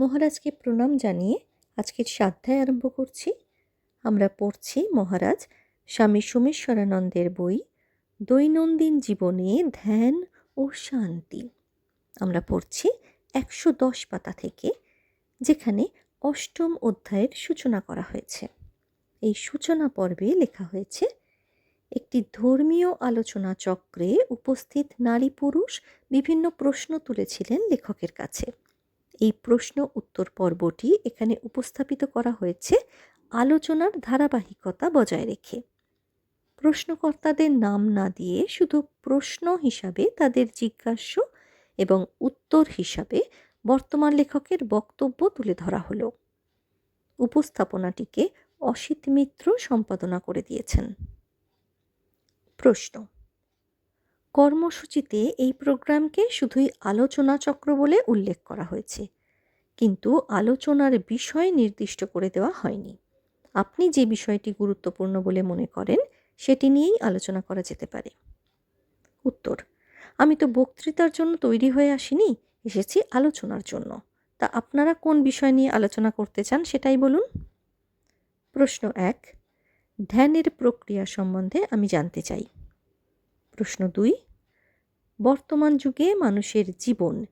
মহারাজকে প্রণাম জানিয়ে আজকের সাধ্যায় আরম্ভ করছি। আমরা পড়ছি মহারাজ স্বামী সোমেশ্বরানন্দের বই, দৈনন্দিন জীবনে ধ্যান ও শান্তি। আমরা পড়ছি একশো দশ পাতা থেকে, যেখানে অষ্টম অধ্যায়ের সূচনা করা হয়েছে। এই সূচনা পর্বে লেখা হয়েছে, একটি ধর্মীয় আলোচনা চক্রে উপস্থিত নারী পুরুষ বিভিন্ন প্রশ্ন তুলেছিলেন লেখকের কাছে। এই প্রশ্ন উত্তর পর্বটি এখানে উপস্থাপিত করা হয়েছে আলোচনার ধারাবাহিকতা বজায় রেখে। প্রশ্নকর্তাদের নাম না দিয়ে শুধু প্রশ্ন হিসাবে তাদের জিজ্ঞাস্য এবং উত্তর হিসাবে বর্তমান লেখকের বক্তব্য তুলে ধরা হলো। উপস্থাপনাটিকে অসিত মিত্র সম্পাদনা করে দিয়েছেন। প্রশ্ন, কর্মসূচিতে এই প্রোগ্রামকে শুধুই আলোচনা চক্র বলে উল্লেখ করা হয়েছে। কিন্তু আলোচনার বিষয় নির্দিষ্ট করে দেওয়া হয়নি। আপনি যে বিষয়টি গুরুত্বপূর্ণ বলে মনে করেন, সেটি নিয়েই আলোচনা করা যেতে পারে। উত্তর, আমি তো বক্তৃতার জন্য তৈরি হয়ে আসিনি, এসেছি আলোচনার জন্য। তা আপনারা কোন বিষয় নিয়ে আলোচনা করতে চান সেটাই বলুন। প্রশ্ন এক, ধ্যানের প্রক্রিয়া সম্বন্ধে আমি জানতে চাই। প্রশ্ন দুই, বর্তমান যুগে মানুষের জীবন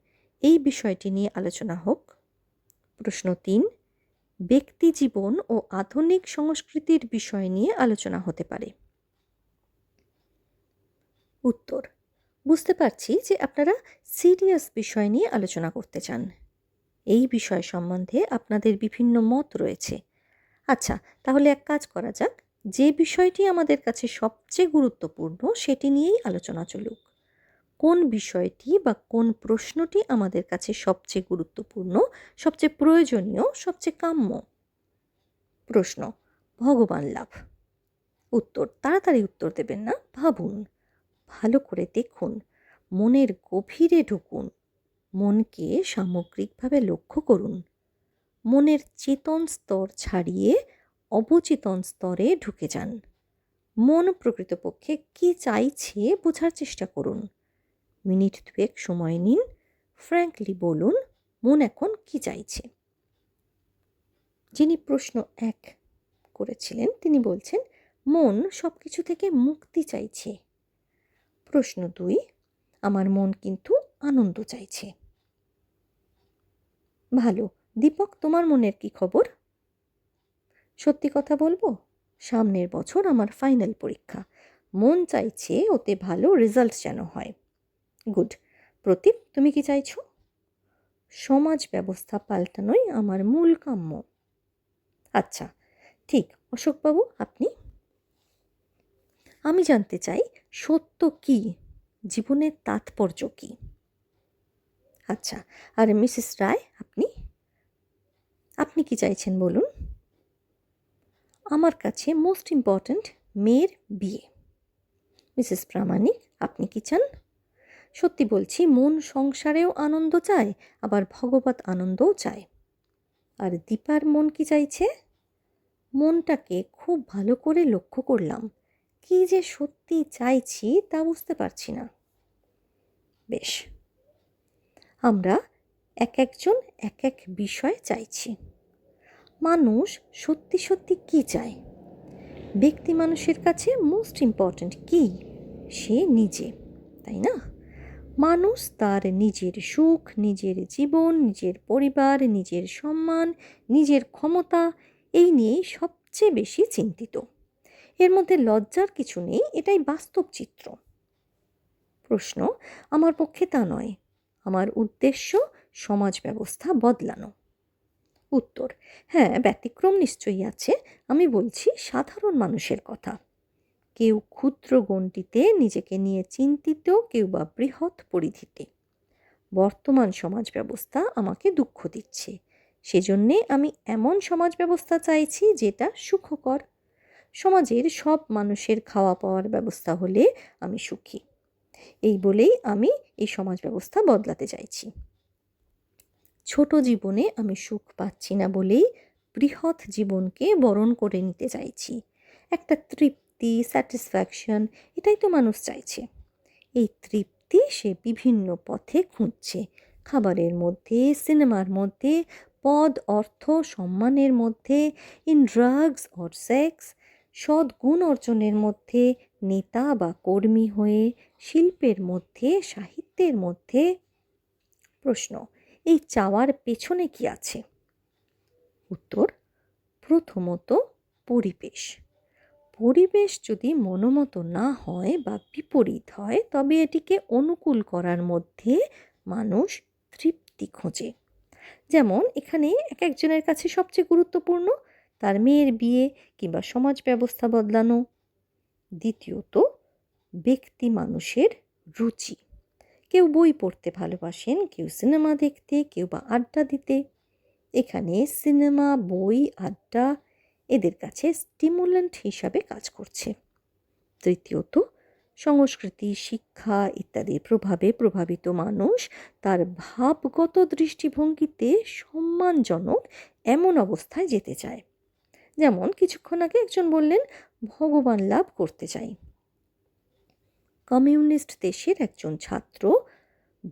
এই বিষয়টি নিয়ে আলোচনা হোক প্রশ্ন তিন, ব্যক্তি জীবন ও আধুনিক সংস্কৃতির বিষয় নিয়ে আলোচনা হতে পারে। উত্তর, বুঝতে পারছি যে আপনারা সিরিয়াস বিষয় নিয়ে আলোচনা করতে চান। এই বিষয় সম্বন্ধে আপনাদের বিভিন্ন মত রয়েছে। আচ্ছা তাহলে এক কাজ করা যাক, যে বিষয়টি আমাদের কাছে সবচেয়ে গুরুত্বপূর্ণ সেটি নিয়েই আলোচনা চলুক। কোন বিষয়টি বা কোন প্রশ্নটি আমাদের কাছে সবচেয়ে গুরুত্বপূর্ণ, সবচেয়ে প্রয়োজনীয়, সবচেয়ে কাম্য? প্রশ্ন, ভগবান লাভ। উত্তর, তাড়াতাড়ি উত্তর দেবেন না, ভাবুন। ভালো করে দেখুন, মনের গভীরে ঢুকুন, মনকে সামগ্রিকভাবে লক্ষ্য করুন। মনের চেতন স্তর ছাড়িয়ে অবচেতন স্তরে ঢুকে যান। মন প্রকৃতপক্ষে কী চাইছে বোঝার চেষ্টা করুন। মিনিট দুয়েক সময় নিন। ফ্র্যাঙ্কলি বলুন, মন এখন কি চাইছে? যিনি প্রশ্ন এক করেছিলেন, তিনি বলছেন, মন সব কিছু থেকে মুক্তি চাইছে। প্রশ্ন দুই, আমার মন কিন্তু আনন্দ চাইছে। ভালো, দীপক, তোমার মনের কি খবর? সত্যি কথা বলব, সামনের বছর আমার ফাইনাল পরীক্ষা। মন চাইছে, ওতে ভালো রেজাল্ট যেন হয়। গুড। প্রতীপ, তুমি কি চাইছো? সমাজ ব্যবস্থা পাল্টানোই আমার মূল কাম্য। আচ্ছা ঠিক, অশোকবাবু, আপনি? আমি জানতে চাই, সত্য কি? জীবনের তাৎপর্য কী? আচ্ছা আর মিসেস রায়, আপনি? আপনি কি চাইছেন বলুন? আমার কাছে মোস্ট ইম্পর্ট্যান্ট মেয়ের বিয়ে। মিসেস প্রামাণিক, আপনি কি চান? সত্যি বলছি, মন সংসারেও আনন্দ চায়, আবার ভগবত আনন্দও চায়। আর দীপার মন কি চাইছে? মনটাকে খুব ভালো করে লক্ষ্য করলাম। কি যে সত্যি চাইছি তা বুঝতে পারছি না। বেশ, আমরা এক একজন এক এক বিষয় চাইছি। মানুষ সত্যি সত্যি কি চায়? ব্যক্তি মানুষের কাছে মোস্ট ইম্পর্ট্যান্ট কি? সে নিজে, তাই না? মানুষ তার নিজের সুখ, নিজের জীবন, নিজের পরিবার, নিজের সম্মান, নিজের ক্ষমতা, এই নিয়েই সবচেয়ে বেশি চিন্তিত। এর মধ্যে লজ্জার কিছু নেই, এটাই বাস্তব চিত্র। প্রশ্ন, আমার পক্ষে তা নয়। আমার উদ্দেশ্য, সমাজ ব্যবস্থা বদলানো। উত্তর হ্যাঁ ব্যতিক্রম নিশ্চয়ই আছে। আমি বলছি সাধারণ মানুষের কথা। কেউ ক্ষুদ্র গণ্ডিতে নিজেকে নিয়ে চিন্তিত, কেউ বা বৃহৎ পরিধিতে। বর্তমান সমাজ ব্যবস্থা আমাকে দুঃখ দিচ্ছে। সেজন্যে আমি এমন সমাজ ব্যবস্থা চাইছি যেটা সুখকর। সমাজের সব মানুষের খাওয়া পাওয়ার ব্যবস্থা হলে আমি সুখী। এই বলেই আমি এই সমাজ ব্যবস্থা বদলাতে চাইছি। ছোট জীবনে আমি সুখ পাচ্ছি না বলেই বৃহৎ জীবনকে বরণ করে নিতে চাইছি। একটা তৃপ্তি স্যাটিসফ্যাকশন এটাই তো মানুষ চাইছে। এই তৃপ্তি সে বিভিন্ন পথে খুঁজছে। খাবারের মধ্যে, সিনেমার মধ্যে, পদ, অর্থ, সম্মানের মধ্যে ইন ড্রাগস অর সেক্স সদ্গুণ অর্জনের মধ্যে, নেতা বা কর্মী হয়ে, শিল্পের মধ্যে, সাহিত্যের মধ্যে। প্রশ্ন, এই চাওয়ার পেছনে কি আছে? উত্তর, প্রথমত পরিবেশ। পরিবেশ যদি মনোমতো না হয় বা বিপরীত হয়, তবে এটিকে অনুকূল করার মধ্যে মানুষ তৃপ্তি খোঁজে। যেমন, এখানে এক একজনের কাছে সবচেয়ে গুরুত্বপূর্ণ, তার মেয়ের বিয়ে কিংবা সমাজ ব্যবস্থা বদলানো। দ্বিতীয়ত, ব্যক্তি মানুষের রুচি। কেউ বই পড়তে ভালোবাসেন, কেউ সিনেমা দেখতে, কেউ বা আড্ডা দিতে। এখানে সিনেমা, বই, আড্ডা এদের কাছে স্টিমুলেন্ট হিসাবে কাজ করছে। তৃতীয়ত, সংস্কৃতি, শিক্ষা ইত্যাদির প্রভাবে প্রভাবিত মানুষ তার ভাবগত দৃষ্টিভঙ্গিতে সম্মানজনক এমন অবস্থায় যেতে চায়। যেমন কিছুক্ষণ আগে একজন বললেন, ভগবান লাভ করতে চাই। কমিউনিস্ট দেশের একজন ছাত্র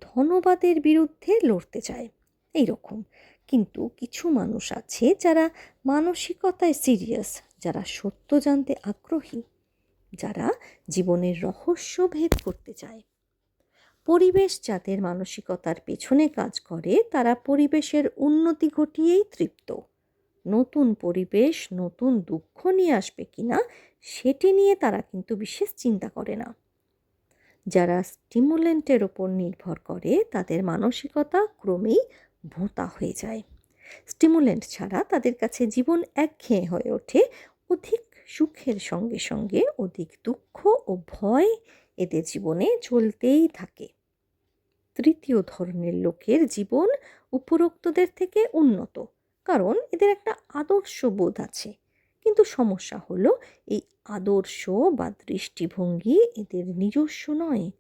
ধনবাদের বিরুদ্ধে লড়তে চায়। এই রকম কিন্তু কিছু মানুষ আছে যারা মানসিকতায় সিরিয়াস যারা সত্য জানতে আগ্রহী, যারা জীবনের রহস্য ভেদ করতে চায়। পরিবেশ যাদের মানসিকতার পেছনে কাজ করে, তারা পরিবেশের উন্নতি ঘটিয়েই তৃপ্ত। নতুন পরিবেশ, নতুন দুঃখ নিয়ে আসবে কিনা, সেটি নিয়ে তারা কিন্তু বিশেষ চিন্তা করে না। যারা স্টিমুলেন্টের ওপর নির্ভর করে, তাদের মানসিকতা ক্রমেই ভোঁতা হয়ে যায়। স্টিমুলেন্ট ছাড়া তাদের কাছে জীবন একঘেয়ে হয়ে ওঠে। অধিক সুখের সঙ্গে সঙ্গে অধিক দুঃখ ও ভয় এদের জীবনে চলতেই থাকে। তৃতীয় ধরনের লোকের জীবন উপরোক্তদের থেকে উন্নত, কারণ এদের একটা আদর্শ বোধ আছে। কিন্তু সমস্যা হলো, এই আদর্শ বা দৃষ্টিভঙ্গি এদের নিজস্ব নয়।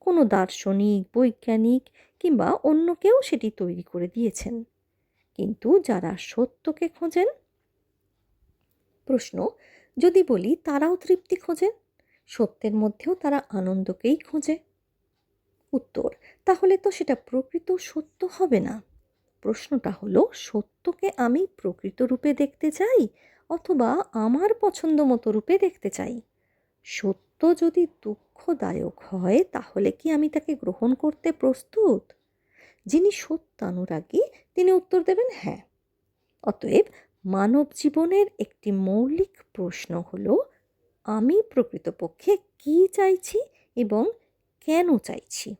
কোনো দার্শনিক, বৈজ্ঞানিক কিংবা অন্য কেউ সেটি তৈরি করে দিয়েছেন। কিন্তু যারা সত্যকে খোঁজেন? প্রশ্ন, যদি বলি তারাও তৃপ্তি খোঁজেন? সত্যের মধ্যেও তারা আনন্দকেই খোঁজে। উত্তর, তাহলে তো সেটা প্রকৃত সত্য হবে না। প্রশ্নটা হলো, সত্যকে আমি প্রকৃত রূপে দেখতে চাই অথবা আমার পছন্দ মতো রূপে দেখতে চাই? সত্য যদি দুঃখদায়ক হয়, তাহলে কি আমি তাকে গ্রহণ করতে প্রস্তুত? যিনি সত্যানুরাগী, তিনি উত্তর দেবেন হ্যাঁ। অতএব মানব জীবনের একটি মৌলিক প্রশ্ন হল, আমি প্রকৃতপক্ষে কি চাইছি এবং কেন চাইছি?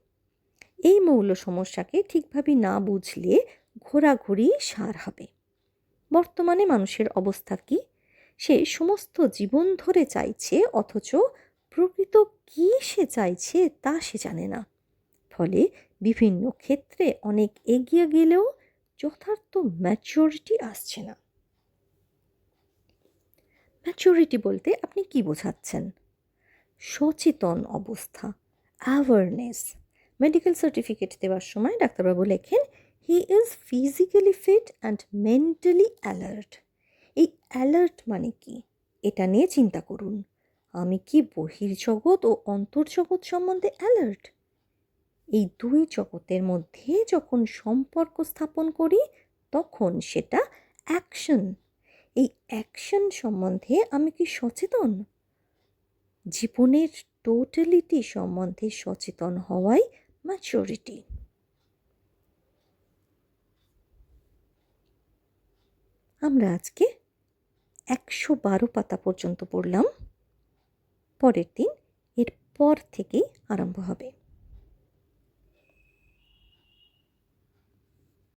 এই মৌল সমস্যাকে ঠিকভাবে না বুঝলে ঘোরাঘুরি সার হবে। বর্তমানে মানুষের অবস্থা কি? সে সমস্ত জীবন ধরে চাইছে, অথচ প্রকৃত কী সে চাইছে তা সে জানে না। ফলে বিভিন্ন ক্ষেত্রে অনেক এগিয়ে গেলেও যথার্থ ম্যাচিওরিটি আসছে না। ম্যাচিওরিটি বলতে আপনি কি বোঝাচ্ছেন? সচেতন অবস্থা অ্যাওয়ারনেস মেডিকেল সার্টিফিকেট দেওয়ার সময় ডাক্তারবাবু লেখেন he is physically fit and mentally alert এই অ্যালার্ট মানে কি? এটা নিয়ে চিন্তা করুন। আমি কি বহির্জগৎ ও অন্তর্জগৎ সম্বন্ধে অ্যালার্ট এই দুই জগতের মধ্যে যখন সম্পর্ক স্থাপন করি, তখন সেটা অ্যাকশন এই অ্যাকশন সম্বন্ধে আমি কি সচেতন? জীবনের টোটালিটি সম্বন্ধে সচেতন হওয়াই ম্যাচুরিটি আমরা আজকে একশো বারো পাতা পর্যন্ত পড়লাম। পরের দিন এর পর থেকেই আরম্ভ হবে।